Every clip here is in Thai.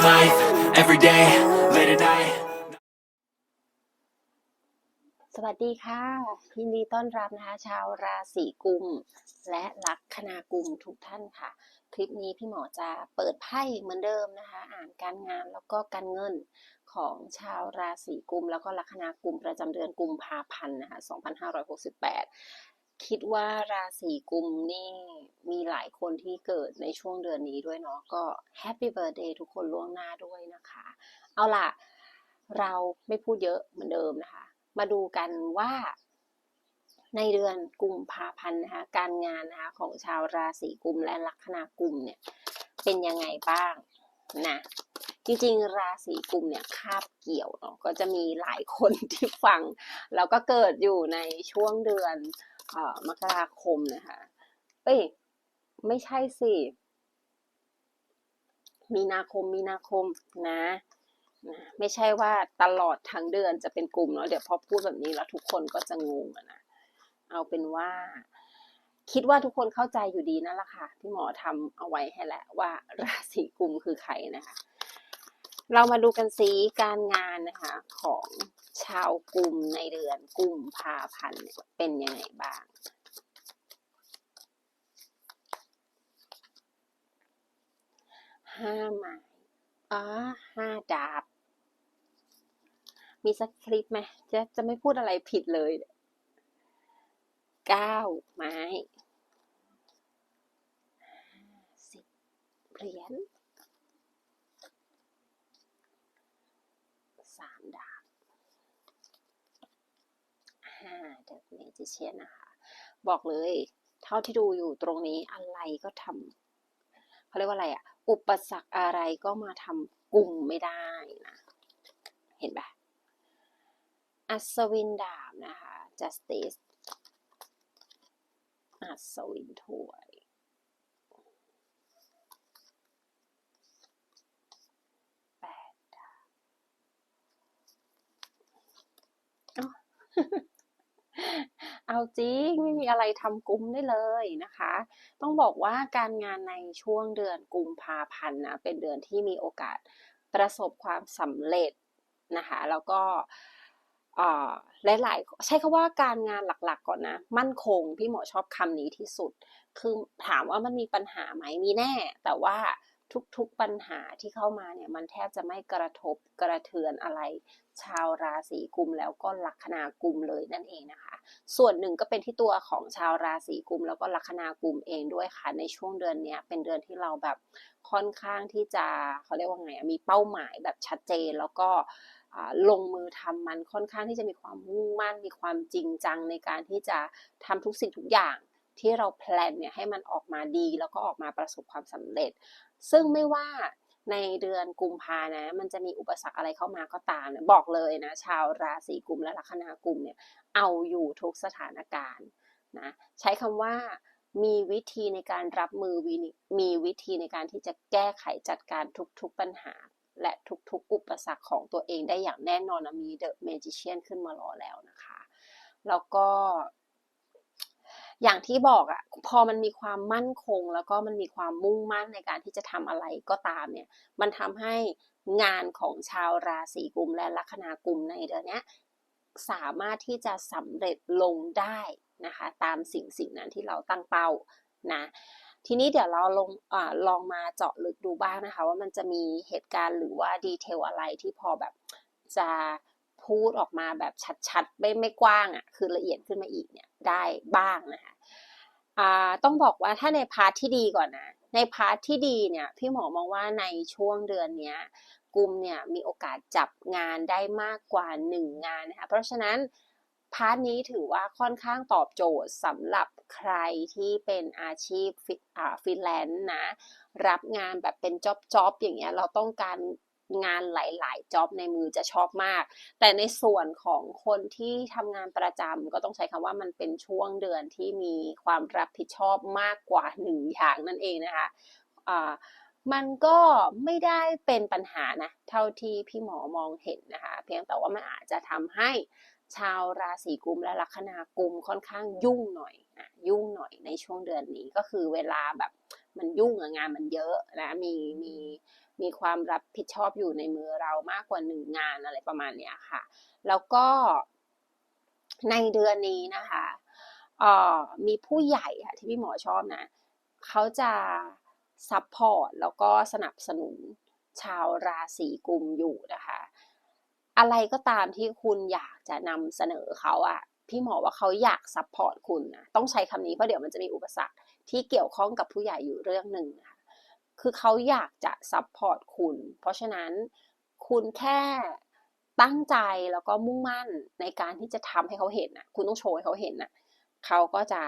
living life every day, late at night. สวัสดีค่ะยินดีต้อนรับนะคะชาวราศีกุม และลัคนากุมทุกท่านค่ะ คลิปนี้พี่หมอจะเปิดไพ่เหมือนเดิมนะคะ อ่านการงานแล้วก็การเงินของชาวราศีกุม แล้วก็ลัคนากุมประจำเดือนกุมภาพันธ์นะคะ2568 คิดว่าราศีกุมนี่มีหลายคนที่เกิดในช่วงเดือนนี้ด้วยเนาะก็แฮปปี้เบิร์ดเดย์ทุกคนล่วงหน้าด้วยนะคะ เอาล่ะ เราไม่พูดเยอะเหมือนเดิมนะคะ มาดูกันว่าในเดือนกุมภาพันธ์นะคะการงานนะคะของชาวราศีกุมและลัคนากุมเนี่ยเป็นยังไงบ้างนะจริงๆ ราศีกุมเนี่ยคาบเกี่ยวเนาะก็จะมีหลายคนที่ฟัง แล้วก็เกิดอยู่ในช่วงเดือน มกราคมนะคะ เอ้ย ไม่ใช่สิ มีนาคม มีนาคมนะนะ ไม่ใช่ว่าตลอดทั้งเดือนจะเป็นกลุ่มเนาะ เดี๋ยวพอพูดแบบนี้แล้วทุกคนก็จะงงนะ เอาเป็นว่า คิดว่าทุกคนเข้าใจอยู่ดีนั่นแหละค่ะ ที่หมอทำเอาไว้ให้แล้วว่าราศีกุมคือใครนะคะ เรามาดูกันซีการงานนะคะของ ชาวกลุ่มในเดือนกุมภาพันธ์เนี่ยเป็นยังไงบ้างห้าไม้อ๋อห้าดาบ มีสักคลิปไหมจะจะไม่พูดอะไรผิดเลยเก้าไม้สิบเหรียญสามดาบ ห้าเดอะเจิเชียนนะคะ บอกเลย เท่าที่ดูอยู่ตรงนี้อะไรก็ทำเขาเรียกว่าอะไรอะอุปสรรคอะไรก็มาทำกลุ่มไม่ได้นะ เห็นปะอัศวินดาบนะคะ justice อัศวินถ้วยแปดดาบเอ้า เอาจริงไม่มีอะไรทำกุมได้เลยนะคะ ต้องบอกว่าการงานในช่วงเดือนกุมภาพันธ์นะเป็นเดือนที่มีโอกาสประสบความสำเร็จนะคะ แล้วก็หลายๆ ใช้คำว่าการงานหลักๆ ก่อนนะ มั่นคงพี่หมอชอบคำนี้ที่สุด คือถามว่ามันมีปัญหาไหมมีแน่ แต่ว่าทุกๆปัญหาที่เข้ามาเนี่ยมันแทบจะไม่กระทบกระเทือนอะไร ชาวราศีกุมแล้วก็ลัคนากุมเลยนั่นเองนะคะ ส่วนหนึ่งก็เป็นที่ตัวของชาวราศีกุม แล้วก็ลัคนากุมเองด้วยค่ะ ในช่วงเดือนนี้เป็นเดือนที่เราแบบค่อนข้างที่จะเขาเรียกว่าไงมีเป้าหมายแบบชัดเจนแล้วก็ลงมือทำมันค่อนข้างที่จะมีความมุ่งมั่นมีความจริงจังในการที่จะทำทุกสิ่งทุกอย่างที่เราแพลนเนี่ยให้มันออกมาดีแล้วก็ออกมาประสบความสำเร็จ ซึ่งไม่ว่า ในเดือนกุมภานะ มันจะมีอุปสรรคอะไรเข้ามาก็ตามบอกเลยนะ ชาวราศีกุมและลัคนากุมเนี่ยเอาอยู่ทุกสถานการณ์นะใช้คำว่ามีวิธีในการรับมือวินิมีวิธีในการที่จะแก้ไขจัดการทุกๆปัญหา และทุกๆ อุปสรรคของตัวเองได้อย่างแน่นอนนะมีเดอะเมจิเชียนขึ้นมารอแล้วนะคะ แล้วก็ อย่างที่บอกอะพอมันมีความมั่นคง แล้วก็มันมีความมุ่งมั่นในการที่จะทำอะไรก็ตามเนี่ย มันทำให้งานของชาวราศีกุมและลัคนากุมในเดือนนี้สามารถที่จะสำเร็จลงได้นะคะ ตามสิ่งสิ่งนั้นที่เราตั้งเป้านะทีนี้เดี๋ยวเราลงอลองมาเจาะลึกดูบ้างนะคะ ว่ามันจะมีเหตุการณ์หรือว่าดีเทลอะไรที่พอแบบจะพูดออกมาแบบชัดๆ ไม่ไม่กว้างอะ่ะคือละเอียดขึ้นมาอีกเนี่ย ได้บ้างนะคะต้องบอกว่าถ้าในพาร์ทที่ดีก่อนนะ ในพาร์ทที่ดีเนี่ยพี่หมอมองว่าในช่วงเดือนนี้ยกุมเนี่ยมีโอกาสจับงานได้มากกว่า 1 งานนะคะเพราะฉะนั้นพาร์ทนี้ถือว่าค่อนข้างตอบโจทย์สำหรับใครที่เป็นอาชีพฟรีแลนซ์นะ รับงานแบบเป็นจ็อบจ็อบอย่างเงี้ยเราต้องการ งานหลาย ๆจ็อบในมือจะชอบมาก แต่ในส่วนของคนที่ทำงานประจำก็ต้องใช้คำว่ามันเป็นช่วงเดือนที่มีความรับผิดชอบมากกว่าหนึ่งอย่างนั่นเองนะคะะมันก็ไม่ได้เป็นปัญหานะเท่าที่พี่หมอมองเห็นนะคะ เพียงแต่ว่ามันอาจจะทำให้ชาวราศีกุมและลัคนากุมค่อนข้างยุ่งหน่อยอะยุ่งหน่อยในช่วงเดือนนี้ก็คือเวลาแบบมันยุ่งงานมันเยอะนะมีมี มีความรับผิดชอบอยู่ในมือเรามากกว่าหนึ่งงานอะไรประมาณเนี้ยค่ะ แล้วก็ในเดือนนี้นะคะออมีผู้ใหญ่ค่ะที่พี่หมอชอบนะเขาจะซัพพอร์ตแล้วก็สนับสนุนชาวราศีกุมอยู่นะคะ อะไรก็ตามที่คุณอยากจะนำเสนอเขาอะพี่หมอว่าเขาอยากซัพพอร์ตคุณนะต้องใช้คำนี้เพราะเดี๋ยวมันจะมีอุปสรรคที่เกี่ยวข้องกับผู้ใหญ่อยู่เรื่องหนึ่งนะคะ คือเขาอยากจะซัพพอร์ตคุณ เพราะฉะนั้นคุณแค่ตั้งใจแล้วก็มุ่งมั่นในการที่จะทำให้เขาเห็นนะคุณต้องโชว์ให้เขาเห็นนะเขาก็จะ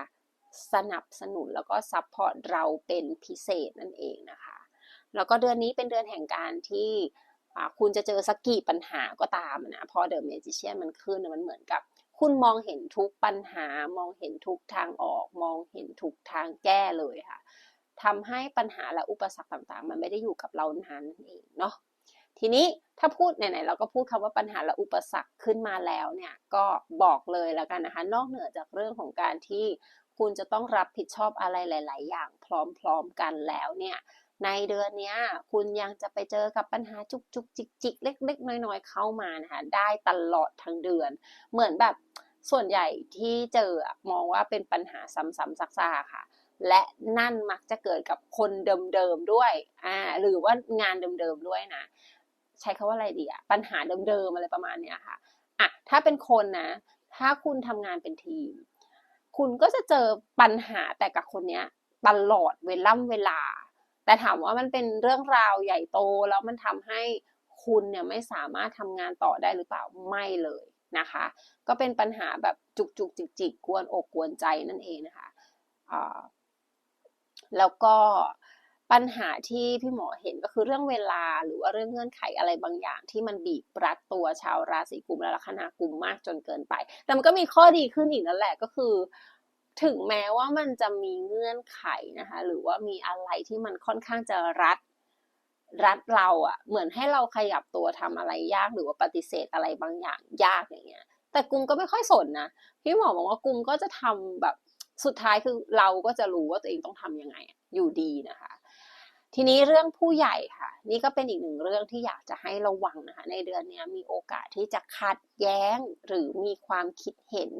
สนับสนุนแล้วก็ซัพพอร์ตเราเป็นพิเศษนั่นเองนะคะ แล้วก็เดือนนี้เป็นเดือนแห่งการที่คุณจะเจอสักกี่ปัญหาก็ตามนะ พอเดอะเมจิเชียนมันขึ้นมันเหมือนกับ คุณมองเห็นทุกปัญหามองเห็นทุกทางออก มองเห็นทุกทางแก้เลยค่ะ ทำให้ปัญหาและอุปสรรคต่างๆ มันไม่ได้อยู่กับเรานานนั่นเองเนาะทีนี้ถ้าพูดไหนๆเราก็พูดคำว่าปัญหาและอุปสรรคขึ้นมาแล้วเนี่ยก็บอกเลยแล้วกันนะคะ นอกเหนือจากเรื่องของการที่คุณจะต้องรับผิดชอบอะไรหลาย ๆ อย่างพร้อมๆกันแล้วเนี่ยในเดือนนี้คุณยังจะไปเจอกับปัญหาจุกจุกจิกจิกเล็ก ๆ น้อย ๆ เข้ามานะคะได้ตลอดทั้งเดือน เหมือนแบบส่วนใหญ่ที่เจอมองว่าเป็นปัญหาซ้ำๆซักๆค่ะ และนั่นมักจะเกิดกับคนเดิมๆด้วยอ่าหรือว่างานเดิมๆด้วยนะ ใช้คาว่าอะไรดีอะปัญหาเดิมๆอะไรประมาณเนี้ยค่ะอะถ้าเป็นคนนะ ถ้าคุณทำงานเป็นทีม คุณก็จะเจอปัญหาแต่กับคนเนี้ยตลอดเวล่ำเวลา แต่ถามว่ามันเป็นเรื่องราวใหญ่โตแล้วมันทำให้คุณเนี่ยไม่สามารถทำงานต่อได้หรือเปล่าไม่เลยนะคะ ก็เป็นปัญหาแบบจุกจุกจิกจิกกวนอกกวนใจนั่นเองนะคะอ่า แล้วก็ปัญหาที่พี่หมอเห็นก็คือเรื่องเวลาหรือว่าเรื่องเงื่อนไขอะไรบางอย่าง ที่มันบีบรัดตัวชาวราศีกุมและลัคนากุมมากจนเกินไป แต่มันก็มีข้อดีขึ้นอีกนั่นแหละก็คือ ถึงแม้ว่ามันจะมีเงื่อนไขนะคะหรือว่ามีอะไรที่มันค่อนข้างจะรัดรัดเราอะเหมือนให้เราขยับตัวทำอะไรยากหรือว่าปฏิเสธอะไรบางอย่างยากอย่างเงี้ย แต่กุมก็ไม่ค่อยสนนะพี่หมอบอกว่ากุมก็จะทำแบบ สุดท้ายคือเราก็จะรู้ว่าตัวเองต้องทำยังไงอยู่ดีนะคะ ทีนี้เรื่องผู้ใหญ่ค่ะ นี่ก็เป็นอีกหนึ่งเรื่องที่อยากจะให้ระวังนะคะในเดือนนี้มีโอกาสที่จะขัดแย้งหรือมีความคิดเห็น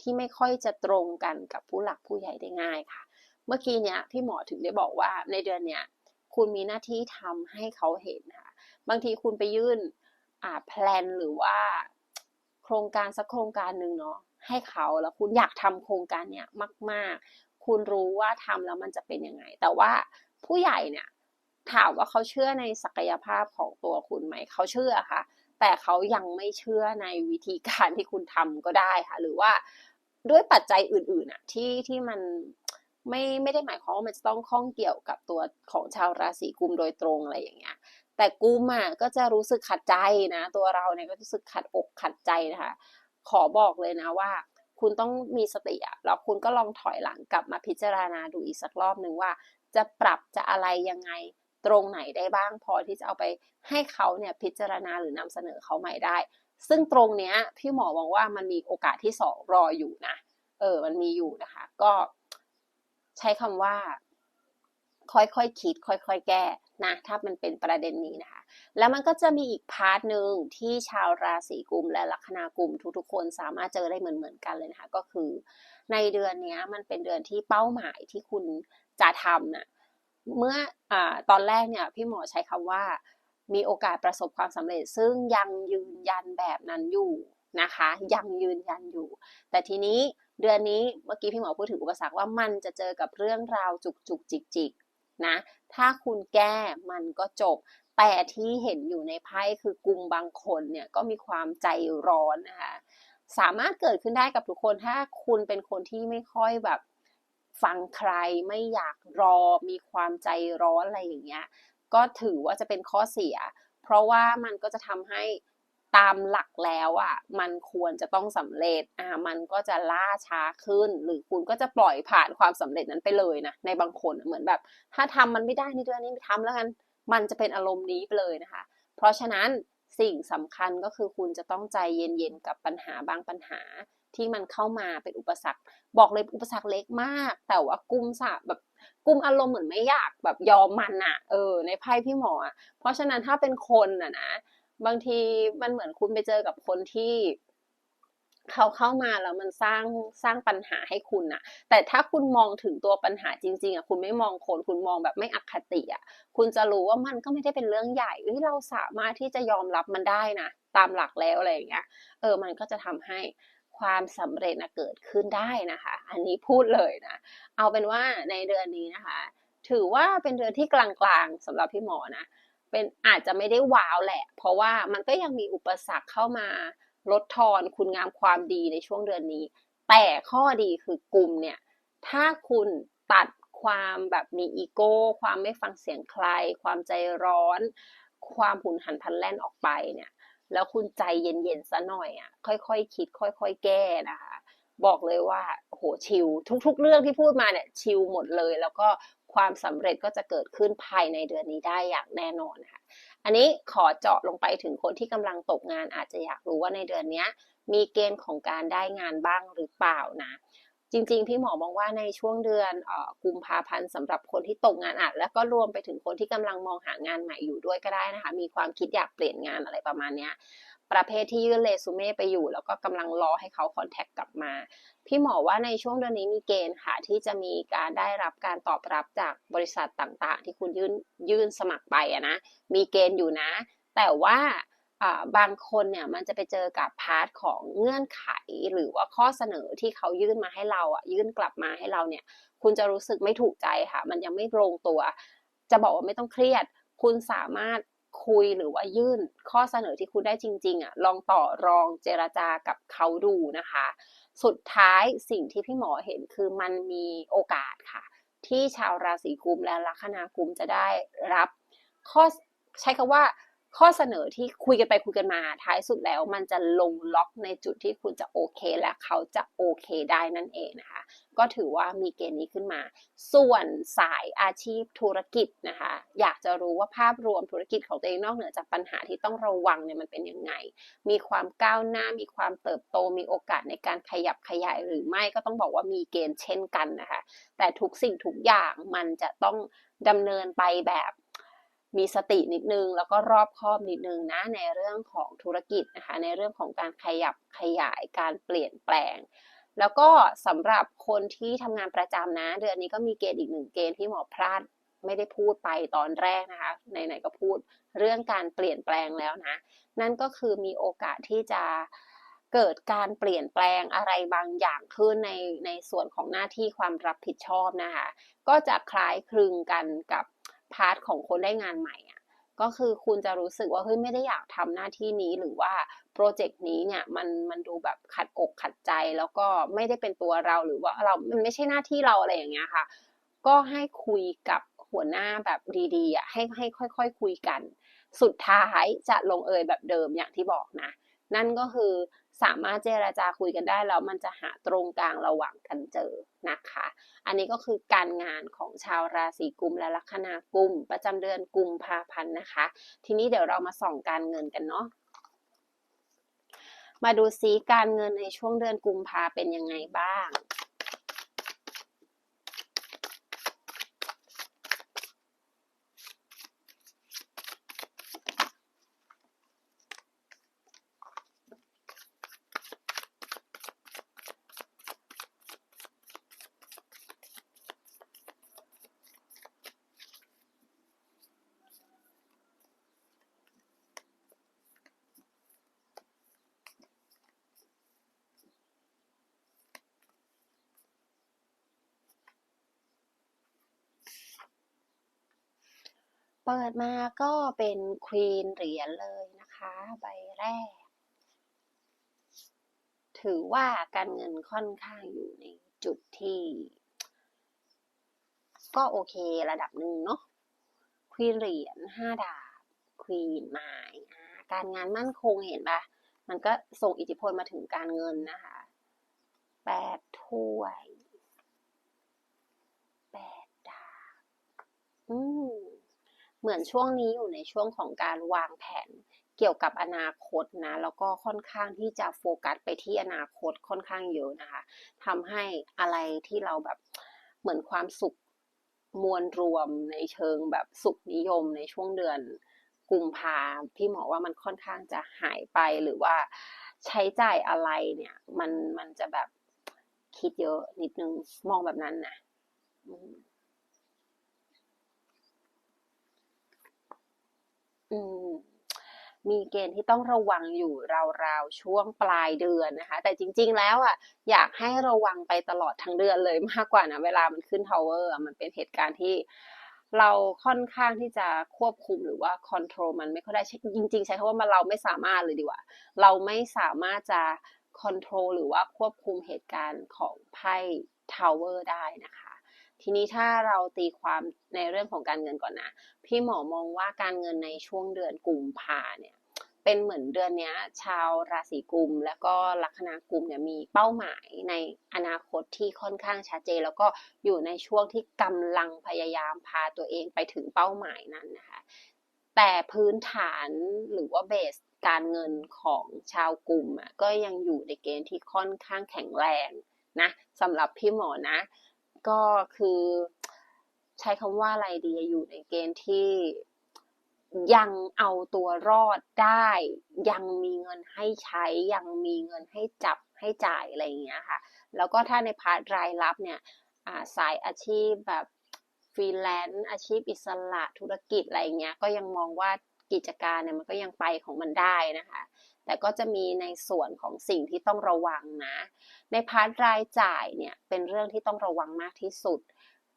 ที่ไม่ค่อยจะตรงกันกับผู้หลักผู้ใหญ่ได้ง่ายค่ะ เมื่อกี้เนี้ยพี่หมอถึงได้บอกว่าในเดือนเนี้ยคุณมีหน้าที่ทำให้เขาเห็นค่ะบางทีคุณไปยื่นอ่าแพลนหรือว่า โครงการสักโครงการหนึ่งเนาะ ให้เขาแล้วคุณอยากทำโครงการเนี้ยมาก ๆ คุณรู้ว่าทำแล้วมันจะเป็นยังไง แต่ว่าผู้ใหญ่เนี่ยถามว่าเขาเชื่อในศักยภาพของตัวคุณไหมเขาเชื่อค่ะ แต่เขายังไม่เชื่อในวิธีการที่คุณทำก็ได้ค่ะ หรือว่าด้วยปัจจัยอื่นๆอะที่ที่มันไม่ไม่ได้หมายความว่ามันจะต้องข้องเกี่ยวกับตัวของชาวราศีกุมโดยตรงอะไรอย่างเงี้ย แต่กุมอะก็จะรู้สึกขัดใจนะ ตัวเราเนี่ยก็รู้สึกขัดอกขัดใจนะคะ ขอบอกเลยนะว่า คุณต้องมีสติอะแล้วคุณก็ลองถอยหลังกลับมาพิจารณาดูอีกสักรอบหนึ่งว่า จะปรับจะอะไรยังไงตรงไหนได้บ้างพอที่จะเอาไปให้เขาเนี่ยพิจารณาหรือนำเสนอเขาใหม่ได้ ซึ่งตรงเนี้ยพี่หมอมองว่ามันมีโอกาสที่สองรออยู่นะ เออ มันมีอยู่นะคะ ก็ใช้คำว่า ค่อยๆคคิด ค่อยๆแก้ นะถ้ามันเป็นประเด็นนี้นะคะ แล้วมันก็จะมีอีกพาร์ทหนึ่งที่ชาวราศีกุมและลัคนากุมทุกๆ คนสามารถเจอได้เหมือนๆกันเลยนะคะ ก็คือ ในเดือนนี้มันเป็นเดือนที่เป้าหมายที่คุณจะทำน่ะเมื่ออตอนแรกเนี่ยพี่หมอใช้คำว่ามีโอกาสประสบความสำเร็จ ซึ่งยังยืนยันแบบนั้นอยู่นะคะ ยังยืนยันอยู่ แต่ทีนี้เดือนนี้เมื่อกี้พี่หมอพูดถึงอุปสรรคว่ามันจะเจอกับเรื่องราวจุกจุกจิกจิกนะ ถ้าคุณแก้มันก็จบ แต่ที่เห็นอยู่ในไพ่คือกลุ่มบางคนเนี่ยก็มีความใจร้อนนะคะสามารถเกิดขึ้นได้กับทุกคนถ้าคุณเป็นคนที่ไม่ค่อยแบบฟังใครไม่อยากรอมีความใจร้อนอะไรอย่างเงี้ยก็ถือว่าจะเป็นข้อเสีย เพราะว่ามันก็จะทำให้ ตามหลักแล้วอะมันควรจะต้องสำเร็จอ่ามันก็จะล่าช้าขึ้น หรือคุณก็จะปล่อยผ่านความสำเร็จนั้นไปเลยนะในบางคนเหมือนแบบ ถ้าทำมันไม่ได้ในเดือนนี้ไม่ทำแล้วกันมันจะเป็นอารมณ์นี้ไปเลยนะคะ เพราะฉะนั้นสิ่งสำคัญก็คือคุณจะต้องใจเย็นๆกับปัญหาบางปัญหาที่มันเข้ามาเป็นอุปสรรค บอกเลยอุปสรรคเล็กมาก แต่ว่ากุมสะแบบกุมอารมณ์เหมือนไม่อยากแบบยอมมันอะเออในไพ่พี่หมออะเพราะฉะนั้นถ้าเป็นคนอะนะ บางทีมันเหมือนคุณไปเจอกับคนที่เขาเข้ามาแล้วมันสร้างสร้างปัญหาให้คุณอะแต่ถ้าคุณมองถึงตัวปัญหาจริง ๆอะคุณไม่มองคนคุณมองแบบไม่อคติอะคุณจะรู้ว่ามันก็ไม่ได้เป็นเรื่องใหญ่เฮ้ยเราสามารถที่จะยอมรับมันได้นะตามหลักแล้วอะไรอย่างเงี้ยเออมันก็จะทำให้ความสำเร็จนะเกิดขึ้นได้นะคะ อันนี้พูดเลยนะ เอาเป็นว่าในเดือนนี้นะคะ ถือว่าเป็นเดือนที่กลางๆสำหรับพี่หมอนะ เป็นอาจจะไม่ได้ว้าวแหละ เพราะว่ามันก็ยังมีอุปสรรคเข้ามาลดทอนคุณงามความดีในช่วงเดือนนี้ แต่ข้อดีคือกลุ่มเนี่ย ถ้าคุณตัดความแบบมีอีโก้ ความไม่ฟังเสียงใคร ความใจร้อน ความหุนหันพลันแล่นออกไปเนี่ย แล้วคุณใจเย็นๆซะหน่อยอะ ค่อยๆคคิด ค่อยๆ แก้นะคะ บอกเลยว่า โหชิลทุกๆ เรื่องที่พูดมาเนี่ย ชิลหมดเลย แล้วก็ ความสำเร็จก็จะเกิดขึ้นภายในเดือนนี้ได้อย่างแน่นอนค่ะ อันนี้ขอเจาะลงไปถึงคนที่กำลังตกงานอาจจะอยากรู้ว่าในเดือนนี้มีเกณฑ์ของการได้งานบ้างหรือเปล่านะ จริงๆ พี่หมอมองว่าในช่วงเดือนอกุมภาพันธ์สำหรับคนที่ตกงานอาจแล้วก็รวมไปถึงคนที่กำลังมองหางานใหม่อยู่ด้วยก็ได้นะคะ มีความคิดอยากเปลี่ยนงานอะไรประมาณนี้ ประเภทที่ยื่นเรซูเม่ไปอยู่ แล้วก็กำลังรอให้เขาคอนแทคกลับมา พี่หมอว่าในช่วงเดือนนี้มีเกณฑ์ค่ะ ที่จะมีการได้รับการตอบรับจากบริษัทต่างๆ ที่คุณยื่นยื่นสมัครไปอะนะมีเกณฑ์อยู่นะ แต่ว่าบางคนเนี่ยมันจะไปเจอกับพาร์ทของเงื่อนไข หรือว่าข้อเสนอที่เขายื่นมาให้เราอะยื่นกลับมาให้เราเนี่ยคุณจะรู้สึกไม่ถูกใจค่ะ มันยังไม่ลงตัว จะบอกว่าไม่ต้องเครียด คุณสามารถ คุยหรือว่ายื่นข้อเสนอที่คุณได้จริงๆอะลองต่อรองเจรจากับเขาดูนะคะ สุดท้ายสิ่งที่พี่หมอเห็นคือมันมีโอกาสค่ะ ที่ชาวราศีกุมและลัคนากุมจะได้รับข้อใช้คำว่า ข้อเสนอที่คุยกันไปคุยกันมาท้ายสุดแล้ว มันจะลงล็อกในจุดที่คุณจะโอเค และเขาจะโอเคได้นั่นเองนะคะ ก็ถือว่ามีเกณฑ์นี้ขึ้นมา ส่วนสายอาชีพธุรกิจนะคะ อยากจะรู้ว่าภาพรวมธุรกิจของตัวเองนอกเหนือจากปัญหาที่ต้องระวังเนี่ยมันเป็นยังไง มีความก้าวหน้ามีความเติบโตมีโอกาสในการขยับขยายหรือไม่ก็ต้องบอกว่ามีเกณฑ์เช่นกันนะคะ แต่ทุกสิ่งทุกอย่างมันจะต้องดำเนินไปแบบ มีสตินิดนึง แล้วก็รอบคอบนิดนึงนะในเรื่องของธุรกิจนะคะในเรื่องของการขยับขยายการเปลี่ยนแปลง แล้วก็สำหรับคนที่ทำงานประจำนะ เดือนนี้ก็มีเกณฑ์อีกหนึ่งเกณฑ์ที่หมอพลาดไม่ได้พูดไปตอนแรกนะคะไหนๆก็พูดเรื่องการเปลี่ยนแปลงแล้วนะ นั่นก็คือมีโอกาสที่จะเกิดการเปลี่ยนแปลงอะไรบางอย่างขึ้นในในส่วนของหน้าที่ความรับผิดชอบนะคะ ก็จะคล้ายคลึงกันกับ พาร์ทของคนได้งานใหม่อะก็คือคุณจะรู้สึกว่าเฮ้ยไม่ได้อยากทำหน้าที่นี้หรือว่าโปรเจกต์นี้เนี่ยมันมันดูแบบขัดอกขัดใจ แล้วก็ไม่ได้เป็นตัวเราหรือว่าเรามันไม่ใช่หน้าที่เราอะไรอย่างเงี้ยค่ะ ก็ให้คุยกับหัวหน้าแบบดีๆอะให้ให้ค่อยๆคคุยกัน สุดท้ายจะลงเอยแบบเดิมอย่างที่บอกนะ นั่นก็คือ สามารถเจราจาคุยกันได้แล้วมันจะหาตรงกลางระหว่างกันเจอนะคะ อันนี้ก็คือการงานของชาวราศีกุมและลัคนากุม ประจำเดือนกุมภาพันธ์นะคะ ทีนี้เดี๋ยวเรามาส่องการเงินกันเนาะมาดูซิการเงินในช่วงเดือนกุมภาเป็นยังไงบ้าง ปิดมาก็เป็นควีนเหรียญเลยนะคะ ใบแรก ถือว่าการเงินค่อนข้างอยู่ในจุดที่ ก็โอเคระดับหนึ่งเนาะควีนเหรียญห้าดาบควีนไม้การงานมั่นคงเห็นปะมันก็ส่งอิทธิพลมาถึงการเงินนะคะแปดถ้วยแปดดาบอืม เหมือนช่วงนี้อยู่ในช่วงของการวางแผนเกี่ยวกับอนาคตนะ แล้วก็ค่อนข้างที่จะโฟกัสไปที่อนาคตค่อนข้างเยอะนะคะทำให้อะไรที่เราแบบเหมือนความสุขมวลรวมในเชิงแบบสุขนิยมในช่วงเดือนกุมภาพี่หมอว่ามันค่อนข้างจะหายไปหรือว่าใช้จ่ายอะไรเนี่ยมันมันจะแบบคิดเยอะนิดนึงมองแบบนั้นนะ มีเกณฑ์ที่ต้องระวังอยู่ราวๆช่วงปลายเดือนนะคะ แต่จริง ๆ แล้วอะอยากให้ระวังไปตลอดทั้งเดือนเลยมากกว่านะเวลามันขึ้นทาวเวอร์มันเป็นเหตุการณ์ที่เราค่อนข้างที่จะควบคุมหรือว่าคอนโทรลมันไม่ค่อยได้จริง ๆ ใช้คำว่ามันเราไม่สามารถเลยดีกว่า เราไม่สามารถจะคอนโทรลหรือว่าควบคุมเหตุการณ์ของไพ่ทาวเวอร์ได้นะคะ ทีนี้ถ้าเราตีความในเรื่องของการเงินก่อนนะ พี่หมอมองว่าการเงินในช่วงเดือนกุมภาเนี่ยเป็นเหมือนเดือนนี้ชาวราศีกุม แล้วก็ลัคนากุมเนี่ยมีเป้าหมายในอนาคตที่ค่อนข้างชัดเจน แล้วก็อยู่ในช่วงที่กำลังพยายามพาตัวเองไปถึงเป้าหมายนั้นนะคะแต่พื้นฐานหรือว่าเบสการเงินของชาวกลุ่มอะก็ยังอยู่ในเกณฑ์ที่ค่อนข้างแข็งแรงนะสำหรับพี่หมอนะ ก็คือใช้คำว่าอะไรดีอยู่ในเกณฑ์ที่ยังเอาตัวรอดได้ ยังมีเงินให้ใช้ ยังมีเงินให้จับให้จ่ายอะไรอย่างเงี้ยค่ะ แล้วก็ถ้าในพาร์ทรายรับเนี่ยสายอาชีพแบบฟรีแลนซ์อาชีพอิสระธุรกิจอะไรเงี้ยก็ยังมองว่ากิจการเนี่ยมันก็ยังไปของมันได้นะคะ แต่ก็จะมีในส่วนของสิ่งที่ต้องระวังนะ ในพาร์ทรายจ่ายเนี่ยเป็นเรื่องที่ต้องระวังมากที่สุด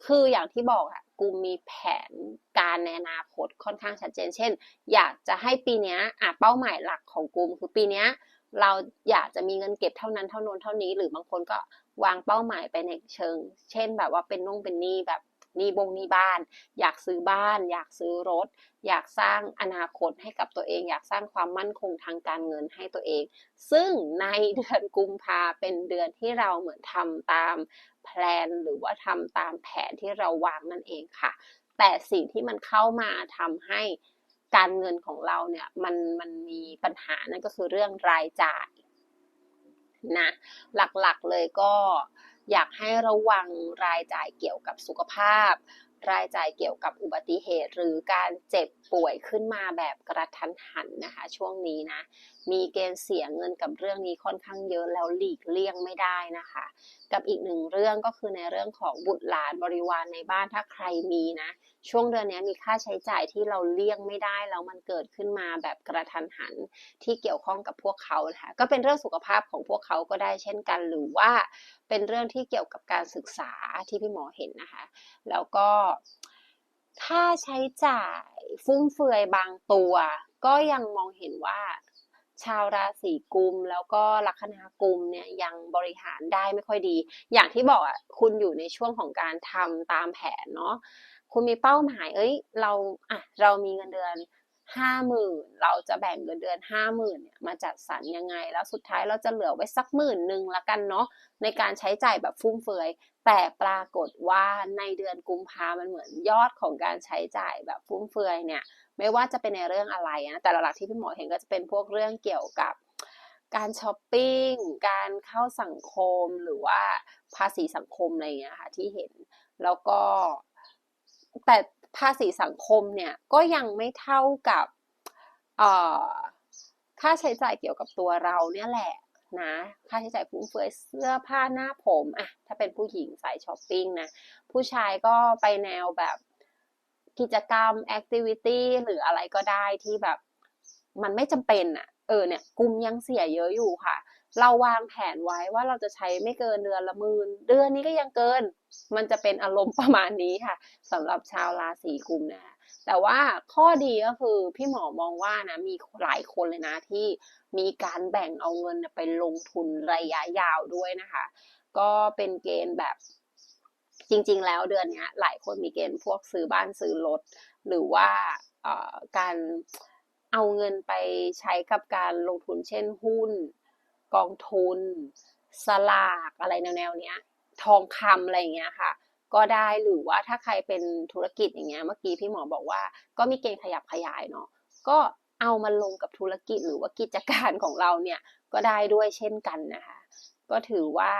คืออย่างที่บอกอะกูมีแผนการในอนาคตค่อนข้างชัดเจน เช่น อยากจะให้ปีนี้อะเป้าหมายหลักของกูคือปีนี้เราอยากจะมีเงินเก็บเท่านั้นเท่านู้นเท่านี้ หรือบางคนก็วางเป้าหมายไปในเชิง เช่นแบบว่าเป็นนุ่งเป็นนี้แบบ หนี้บงหนี้บ้าน อยากซื้อบ้าน อยากซื้อรถ อยากสร้างอนาคตให้กับตัวเอง อยากสร้างความมั่นคงทางการเงินให้ตัวเอง ซึ่งในเดือนกุมภาเป็นเดือนที่เราเหมือนทำตามแพลนหรือว่าทำตามแผนที่เราวางนั่นเองค่ะ แต่สิ่งที่มันเข้ามาทำให้การเงินของเราเนี่ยมันมันมีปัญหานั่นก็คือเรื่องรายจ่ายนะหลักๆเลยก็ อยากให้ระวังรายจ่ายเกี่ยวกับสุขภาพ รายจ่ายเกี่ยวกับอุบัติเหตุ หรือการเจ็บป่วยขึ้นมาแบบกระทันหันนะคะ ช่วงนี้นะ มีเกณฑ์เสียเงินกับเรื่องนี้ค่อนข้างเยอะแล้วหลีกเลี่ยงไม่ได้นะคะ กับอีกหนึ่งเรื่องก็คือในเรื่องของบุตรหลานบริวารในบ้านถ้าใครมีนะ ช่วงเดือนนี้มีค่าใช้จ่ายที่เราเลี่ยงไม่ได้แล้วมันเกิดขึ้นมาแบบกระทันหันที่เกี่ยวข้องกับพวกเขาค่ะก็เป็นเรื่องสุขภาพของพวกเขาก็ได้เช่นกัน หรือว่าเป็นเรื่องที่เกี่ยวกับการศึกษาที่พี่หมอเห็นนะคะ แล้วก็ค่าใช้จ่ายฟุ่มเฟือยบางตัว ก็ยังมองเห็นว่า ชาวราศีกุม แล้วก็ลัคนากุมเนี่ยยังบริหารได้ไม่ค่อยดี อย่างที่บอกอะคุณอยู่ในช่วงของการทำตามแผนเนาะคุณมีเป้าหมายเอ้ยเราอะเรามีเงินเดือนห้าหมื่นเราจะแบ่งเงินเดือนห้าหมื่นเนี่ยมาจัดสรรยังไง แล้วสุดท้ายเราจะเหลือไว้สักหมื่นหนึ่งละกันเนาะในการใช้จ่ายแบบฟุ่มเฟือย แต่ปรากฏว่าในเดือนกุมภามันเหมือนยอดของการใช้จ่ายแบบฟุ่มเฟือยเนี่ย ไม่ว่าจะเป็นในเรื่องอะไรนะแต่หลักๆที่พี่หมอเห็นก็จะเป็นพวกเรื่องเกี่ยวกับการช้อปปิ้ง การเข้าสังคมหรือว่าภาษีสังคมอะไรอย่างเงี้ยค่ะที่เห็น แล้วก็แต่ภาษีสังคมเนี่ยก็ยังไม่เท่ากับค่าใช้จ่ายเกี่ยวกับตัวเราเนี่ยแหละนะค่าใช้จ่ายฟุ่มเฟือยเสื้อผ้าหน้าผมอะถ้าเป็นผู้หญิงสายช้อปปิ้งนะผู้ชายก็ไปแนวแบบ กิจกรรมแอคทิวิตี้หรืออะไรก็ได้ที่แบบ มันไม่จำเป็นอะเออเนี่ยกลุ่มยังเสียเยอะอยู่ค่ะ เราวางแผนไว้ว่าเราจะใช้ไม่เกินเดือนละหมื่นเดือนนี้ก็ยังเกิน มันจะเป็นอารมณ์ประมาณนี้ค่ะสำหรับชาวราศีกุมนะแต่ว่าข้อดีก็คือพี่หมอมองว่านะมีหลายคนเลยนะที่มีการแบ่งเอาเงินไปลงทุนระยะยาวด้วยนะคะ ก็เป็นเกณฑ์แบบ จริง ๆ แล้วเดือนนี้หลายคนมีเกณฑ์พวกซื้อบ้านซื้อรถหรือว่าการเอาเงินไปใช้กับการลงทุนเช่นหุ้น กองทุน สลากอะไรแนวๆนี้ทองคำอะไรอย่างเงี้ยค่ะ ก็ได้หรือว่าถ้าใครเป็นธุรกิจอย่างเงี้ยเมื่อกี้พี่หมอบอกว่า ก็มีเกณฑ์ขยับขยายเนาะก็เอามาลงกับธุรกิจหรือว่ากิจการของเราเนี่ยก็ได้ด้วยเช่นกันนะคะ ก็ถือว่า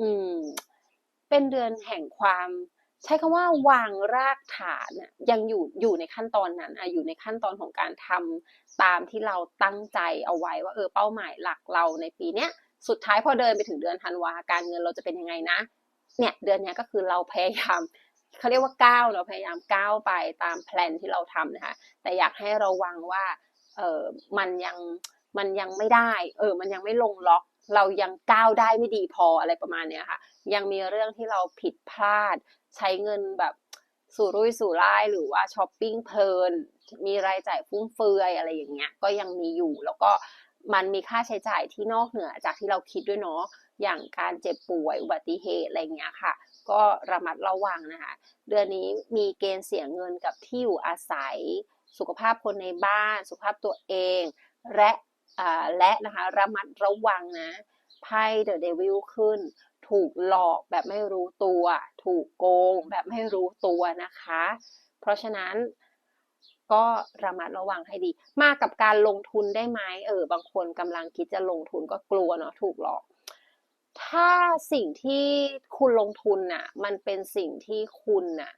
อืม เป็นเดือนแห่งความ ใช้คำว่าวางรากฐานน่ะยังอยู่อยู่ในขั้นตอนนั้นอะอยู่ในขั้นตอนของการทำตามที่เราตั้งใจเอาไว้ว่าเออเป้าหมายหลักเราในปีเนี้ยสุดท้ายพอเดินไปถึงเดือนธันวาการเงินเราจะเป็นยังไงนะ เนี่ยเดือนนี้ก็คือเราพยายามเขาเรียกว่าก้าวเราพยายามก้าวไปตามแพลนที่เราทำนะคะแต่อยากให้ระวังว่าเออมันยังมันยังไม่ได้ เออ มันยังไม่ลงล็อก เรายังก้าวได้ไม่ดีพออะไรประมาณเนี้ยค่ะ ยังมีเรื่องที่เราผิดพลาด ใช้เงินแบบสู่รุ่ยสู่ร่ายหรือว่าช้อปปิ้งเพลิน มีรายจ่ายฟุ่มเฟือยอะไรอย่างเงี้ย ก็ยังมีอยู่แล้วก็มันมีค่าใช้จ่ายที่นอกเหนือจากที่เราคิดด้วยเนาะอย่างการเจ็บป่วยอุบัติเหตุอะไรเงี้ยค่ะ ก็ระมัดระวังนะคะ เดือนนี้มีเกณฑ์เสียเงินกับที่อยู่อาศัย สุขภาพคนในบ้าน สุขภาพตัวเอง และอ่าและนะคะระมัดระวังนะไพ่เดอะเดวิลขึ้น ถูกหลอกแบบไม่รู้ตัว ถูกโกงแบบไม่รู้ตัวนะคะ เพราะฉะนั้นก็ระมัดระวังให้ดี มากับการลงทุนได้ไหมเออบางคนกำลังคิดจะลงทุนก็กลัวเนาะถูกหลอก ถ้าสิ่งที่คุณลงทุนน่ะ มันเป็นสิ่งที่คุณน่ะ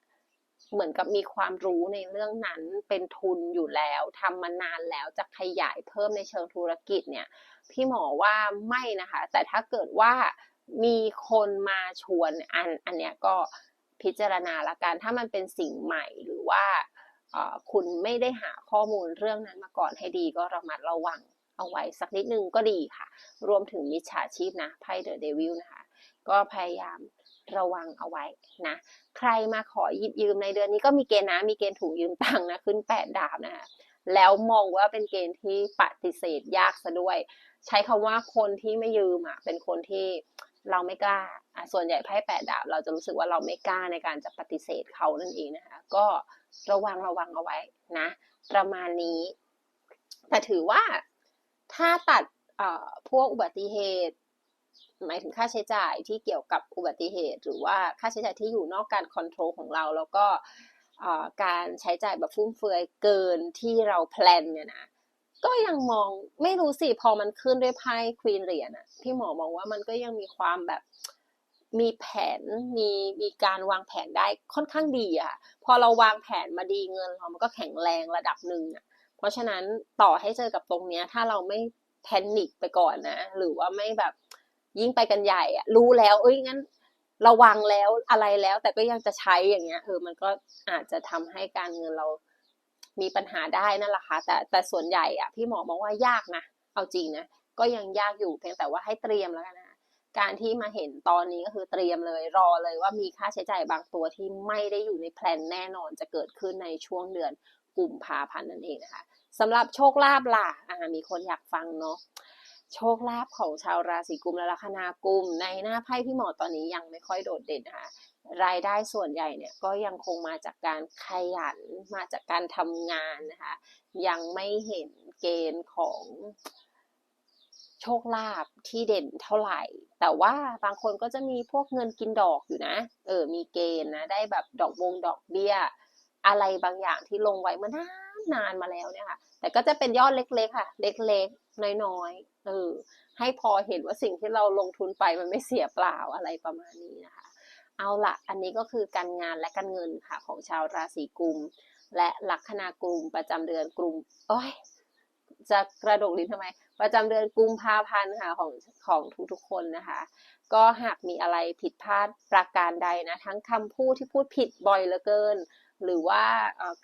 เหมือนกับมีความรู้ในเรื่องนั้นเป็นทุนอยู่แล้วทำมานานแล้วจะขยายเพิ่มในเชิงธุรกิจเนี่ย พี่หมอว่าไม่นะคะ แต่ถ้าเกิดว่า มีคนมาชวนอันอันเนี้ยก็พิจารณาละกันถ้ามันเป็นสิ่งใหม่หรือว่าคุณไม่ได้หาข้อมูลเรื่องนั้นมาก่อนให้ดีก็ระมัดระวังเอาไว้สักนิดนึงก็ดีค่ะ รวมถึงมิจฉาชีพนะไพ่เดอะเดวิลนะคะ ก็พยายามระวังเอาไว้นะ ใครมาขอหยิบยืมในเดือนนี้ก็มีเกณฑ์นะ มีเกณฑ์ถูกยืมตังค์นะ ขึ้นแปดดาบนะคะแล้วมองว่าเป็นเกณฑ์ที่ปฏิเสธยากซะด้วย ใช้คำว่าคนที่ไม่ยืมอะเป็นคนที่ เราไม่กล้าอะส่วนใหญ่ไพ่แปดดาบเราจะรู้สึกว่าเราไม่กล้าในการจะปฏิเสธเขานั่นเองนะคะ ก็ระวังระวังเอาไว้นะ ประมาณนี้ แต่ถือว่าถ้าตัดอ่อพวกอุบัติเหตุหมายถึงค่าใช้จ่ายที่เกี่ยวกับอุบัติเหตุ หรือว่าค่าใช้จ่ายที่อยู่นอกการคอนโทรลของเรา แล้วก็อ่อการใช้จ่ายแบบฟุ่มเฟือยเกินที่เราแพลนเนี่ยนะ ก็ยังมองไม่รู้สิพอมันขึ้นด้วยไพ่ควีนเหรียญอะพี่หมอมองว่ามันก็ยังมีความแบบมีแผนมีมีการวางแผนได้ค่อนข้างดีอะพอเราวางแผนมาดีเงินเรามันก็แข็งแรงระดับหนึ่งอะเพราะฉะนั้นต่อให้เจอกับตรงเนี้ย ถ้าเราไม่แพนิคไปก่อนนะ หรือว่าไม่แบบยิ่งไปกันใหญ่อะรู้แล้ว เอ้ยงั้นระวังแล้วอะไรแล้ว แต่ก็ยังจะใช้อย่างเงี้ยเออมันก็อาจจะทำให้การเงินเรา มีปัญหาได้นั่นแหละค่ะแต่แต่ส่วนใหญ่อะพี่หมอมองว่ายากนะเอาจริงนะก็ยังยากอยู่เพียงแต่ว่าให้เตรียมแล้วกันนะการที่มาเห็นตอนนี้ก็คือเตรียมเลยรอเลยว่ามีค่าใช้จ่ายบางตัวที่ไม่ได้อยู่ในแพลนแน่นอนจะเกิดขึ้นในช่วงเดือนกุมภาพันธ์นั่นเองนะคะสำหรับโชคลาภล่ะอ่ามีคนอยากฟังเนาะโชคลาภของชาวราศีกุมและลัคนากุมในหน้าไพ่พี่หมอตอนนี้ยังไม่ค่อยโดดเด่นนะคะ รายได้ส่วนใหญ่เนี่ยก็ยังคงมาจากการขยันมาจากการทำงานนะคะยังไม่เห็นเกณฑ์ของโชคลาภที่เด่นเท่าไหร่ แต่ว่าบางคนก็จะมีพวกเงินกินดอกอยู่นะ เออ มีเกณฑ์นะ ได้แบบดอกบงดอกเบี้ย อะไรบางอย่างที่ลงไว้มื่อนานนานมาแล้วเนี่ยค่ะ แต่ก็จะเป็นยอดเล็กๆค่ะ เล็กๆ น้อยๆ เออ ให้พอเห็นว่าสิ่งที่เราลงทุนไปมันไม่เสียเปล่าอะไรประมาณนี้นะคะ เอาละอันนี้ก็คือการงานและการเงินค่ะของชาวราศีกุม และลัคนากุมประจำเดือนกุมโอ้ยจะกระดกลิ้นทำไม ประจำเดือนกุมภาพันธ์ค่ะของของทุกๆคนนะคะ ก็หากมีอะไรผิดพลาดประการใดนะทั้งคำพูดที่พูดผิดบ่อยเหลือเกิน หรือว่า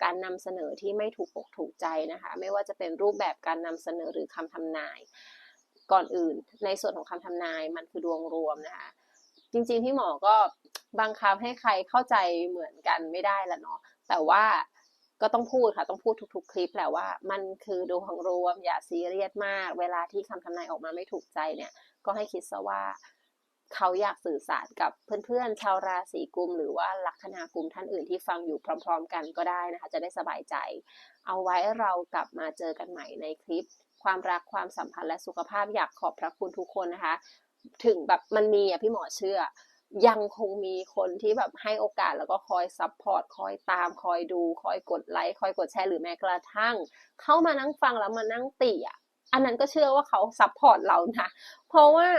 การนำเสนอที่ไม่ถูกอกถูกใจนะคะ ไม่ว่าจะเป็นรูปแบบการนำเสนอหรือคำทำนาย ก่อนอื่น ในส่วนของคำทำนายมันคือดวงรวมนะคะ จริงๆพี่หมอก็ บังคับให้ใครเข้าใจเหมือนกันไม่ได้ละเนาะแต่ว่าก็ต้องพูดค่ะต้องพูดทุกๆ คลิปแหละว่า มันคือดวงรวมอย่าซีเรียสมาก เวลาที่คำทำนายออกมาไม่ถูกใจเนี่ย ก็ให้คิดซะว่าเขาอยากสื่อสารกับเพื่อนๆชาวราศีกุม หรือว่าลัคนากุมท่านอื่นที่ฟังอยู่พร้อม ๆ กันก็ได้นะคะ จะได้สบายใจ เอาไว้เรากลับมาเจอกันใหม่ในคลิป ความรักความสัมพันธ์และสุขภาพอยากขอบพระคุณทุกคนนะคะ ถึงแบบมันมีอะพี่หมอเชื่อ ยังคงมีคนที่แบบให้โอกาสแล้วก็คอยซัพพอร์ตคอยตามคอยดู คอยกดไลค์คอยกดแชร์หรือแม้กระทั่ง เข้ามานั่งฟังแล้วมานั่งติอะอันนั้นก็เชื่อว่าเขาซัพพอร์ตเรานะเพราะว่า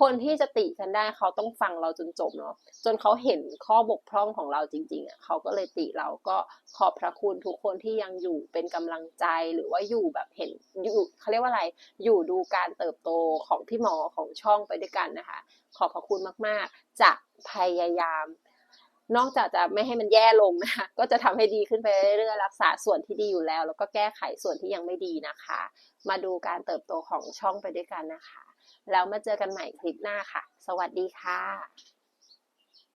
คนที่จะติฉันได้เขาต้องฟังเราจนจบเนาะจนเขาเห็นข้อบกพร่องของเราจริงๆอะเขาก็เลยติเราก็ขอบพระคุณทุกคนที่ยังอยู่เป็นกำลังใจหรือว่าอยู่แบบเห็นอยู่เขาเรียกว่าอะไรอยู่ดูการเติบโตของพี่หมอของช่องไปด้วยกันนะคะ ขอบพระคุณมาก ๆ จะพยายาม นอกจากจะไม่ให้มันแย่ลงนะคะก็จะทำให้ดีขึ้นไปเรื่อยๆรักษาส่วนที่ดีอยู่แล้ว แล้วก็แก้ไขส่วนที่ยังไม่ดีนะคะ มาดูการเติบโตของช่องไปด้วยกันนะคะ แล้วมาเจอกันใหม่คลิปหน้าค่ะ สวัสดีค่ะ